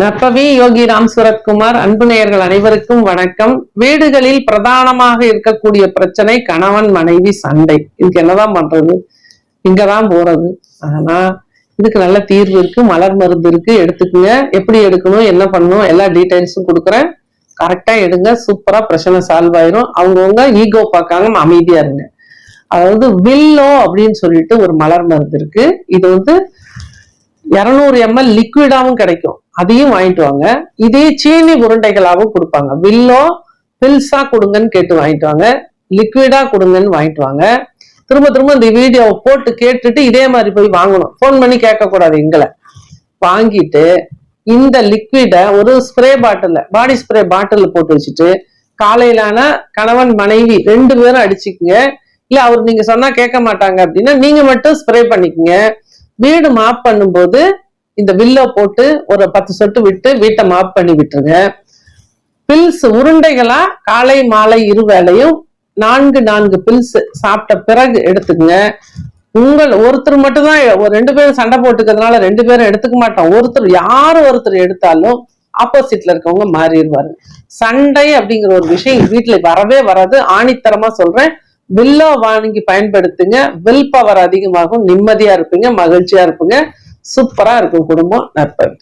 நப்பவி யோகி ராம் சுரத்குமார் அன்பு நேயர்கள் அனைவருக்கும் வணக்கம். வீடுகளில் பிரதானமாக இருக்கக்கூடிய பிரச்சனை கணவன் மனைவி சண்டை. இதுக்கு என்னதான் பண்றது? இங்கதான் போறது. ஆனா இதுக்கு நல்ல தீர்வு இருக்கு மலர் மருந்து இருக்கு. எடுத்துக்குங்க. எப்படி எடுக்கணும் என்ன பண்ணணும் எல்லா டீட்டெயில்ஸும் கொடுக்குறேன். கரெக்டா எடுங்க சூப்பரா பிரச்சனை சால்வ் ஆயிரும். அவங்கவுங்க ஈகோ பார்க்காம அமைதியா இருங்க. அதாவது வில்லோ அப்படின்னு சொல்லிட்டு ஒரு மலர் மருந்து இருக்கு. இது வந்து இரநூறு எம்எல் லிக்விடாவும் கிடைக்கும். அதையும் வாங்கிட்டு வாங்க. இதே சீனி உருண்டைகளாகவும் கொடுப்பாங்க. வில்லோ பில்ஸா கொடுங்கன்னு கேட்டு வாங்கிட்டு வாங்க. லிக்விடா கொடுங்கன்னு வாங்கிட்டு வாங்க. திரும்ப திரும்ப இந்த வீடியோவை போட்டு கேட்டுட்டு இதே மாதிரி போய் வாங்கணும். ஃபோன் பண்ணி கேட்கக்கூடாது எங்களை. வாங்கிட்டு இந்த லிக்விடை ஒரு spray bottle body spray bottle போட்டு வச்சுட்டு காலையிலான கணவன் மனைவி ரெண்டு பேரும் அடிச்சுக்குங்க. இல்ல அவர் நீங்க சொன்னா கேட்க மாட்டாங்க அப்படின்னா நீங்க மட்டும் ஸ்ப்ரே பண்ணிக்கோங்க. வீடு மாப் பண்ணும்போது இந்த வில்ல போட்டு ஒரு பத்து சொட்டு விட்டு வீட்டை மாப் பண்ணி விட்டுருங்க. பில்ஸ் உருண்டைகளா காலை மாலை இரு வேளையும் நான்கு நான்கு பில்ஸ் சாப்பிட்ட பிறகு எடுத்துக்கங்க. உங்கள் ஒருத்தர் மட்டும்தான் ஒரு ரெண்டு பேரும் சண்டை போட்டுக்கிறதுனால ரெண்டு பேரும் எடுத்துக்க மாட்டோம். ஒருத்தர் யார் ஒருத்தர் எடுத்தாலும் ஆப்போசிட்ல இருக்கவங்க மாறிடுவாரு. சண்டை அப்படிங்கிற ஒரு விஷயம் வீட்டுல வரவே வராது. ஆணித்தரமா சொல்றேன். வில்லோ வாங்கி பயன்படுத்துங்க. வில் பவர் அதிகமாகும். நிம்மதியா இருப்பீங்க. மகிழ்ச்சியா இருப்பீங்க. சூப்பரா இருக்கும் குடும்பம் நற்பவி